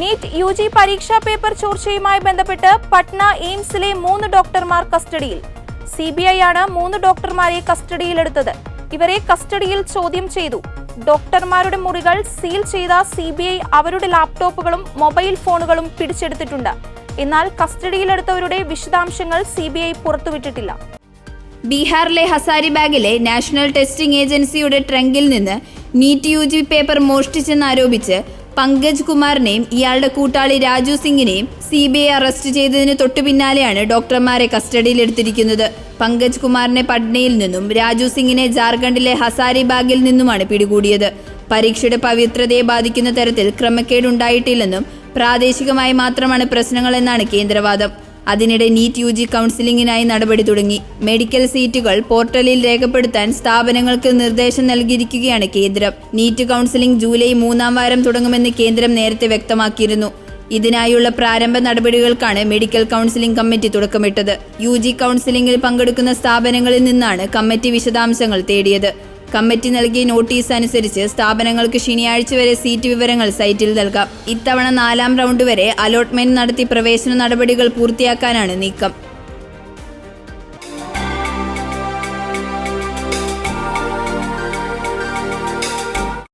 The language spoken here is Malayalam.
നീറ്റ് യു ജി പരീക്ഷാ പേപ്പർ ചോർച്ചയുമായി ബന്ധപ്പെട്ട് പട്ന എയിംസിലെ മൂന്ന് ഡോക്ടർമാർ കസ്റ്റഡിയിൽ. സി ബി ഐ ആണ് മൂന്ന് ഡോക്ടർമാരെ കസ്റ്റഡിയിലെടുത്തത്. ഇവരെ കസ്റ്റഡിയിൽ ചോദ്യം ചെയ്തു. ഡോക്ടർമാരുടെ മുറികൾ സീൽ ചെയ്ത സി ബി ഐ അവരുടെ ലാപ്ടോപ്പുകളും മൊബൈൽ ഫോണുകളും പിടിച്ചെടുത്തിട്ടുണ്ട്. എന്നാൽ കസ്റ്റഡിയിലെടുത്തവരുടെ വിശദാംശങ്ങൾ സി ബി ഐ പുറത്തുവിട്ടിട്ടില്ല. ബീഹാറിലെ ഹസാരിബാഗിലെ നാഷണൽ ടെസ്റ്റിംഗ് ഏജൻസിയുടെ ട്രങ്കിൽ നിന്ന് നീറ്റ് യു ജി പേപ്പർ മോഷ്ടിച്ചെന്നാരോപിച്ച് പങ്കജ് കുമാറിനെയും ഇയാളുടെ കൂട്ടാളി രാജു സിംഗിനെയും സി ബി ഐ അറസ്റ്റ് ചെയ്തതിന് തൊട്ടു പിന്നാലെയാണ് ഡോക്ടർമാരെ കസ്റ്റഡിയിലെടുത്തിരിക്കുന്നത്. പങ്കജ് കുമാറിനെ പട്നയിൽ നിന്നും രാജു സിംഗിനെ ജാർഖണ്ഡിലെ ഹസാരിബാഗിൽ നിന്നുമാണ് പിടികൂടിയത്. പരീക്ഷയുടെ പവിത്രതയെ ബാധിക്കുന്ന തരത്തിൽ ക്രമക്കേടുണ്ടായിട്ടില്ലെന്നും പ്രാദേശികമായി മാത്രമാണ് പ്രശ്നങ്ങളെന്നാണ് കേന്ദ്രവാദം. അതിനിടെ നീറ്റ് യു ജി കൗൺസിലിംഗിനായി നടപടി തുടങ്ങി. മെഡിക്കൽ സീറ്റുകൾ പോർട്ടലിൽ രേഖപ്പെടുത്താൻ സ്ഥാപനങ്ങൾക്ക് നിർദ്ദേശം നൽകിയിരിക്കുകയാണ് കേന്ദ്രം. നീറ്റ് കൗൺസിലിംഗ് ജൂലൈ മൂന്നാം വാരം തുടങ്ങുമെന്ന് കേന്ദ്രം നേരത്തെ വ്യക്തമാക്കിയിരുന്നു. ഇതിനായുള്ള പ്രാരംഭ നടപടികൾക്കാണ് മെഡിക്കൽ കൗൺസിലിംഗ് കമ്മിറ്റി തുടക്കമിട്ടത്. യു ജി കൗൺസിലിംഗിൽ പങ്കെടുക്കുന്ന സ്ഥാപനങ്ങളിൽ നിന്നാണ് കമ്മിറ്റി വിശദാംശങ്ങൾ തേടിയത്. കമ്മിറ്റി നൽകിയ നോട്ടീസ് അനുസരിച്ച് സ്ഥാപനങ്ങൾക്ക് ശനിയാഴ്ച വരെ സീറ്റ് വിവരങ്ങൾ സൈറ്റിൽ നൽകാം. ഇത്തവണ നാലാം റൗണ്ട് വരെ അലോട്ട്മെന്റ് നടത്തി പ്രവേശന നടപടികൾ പൂർത്തിയാക്കാനാണ് നീക്കം.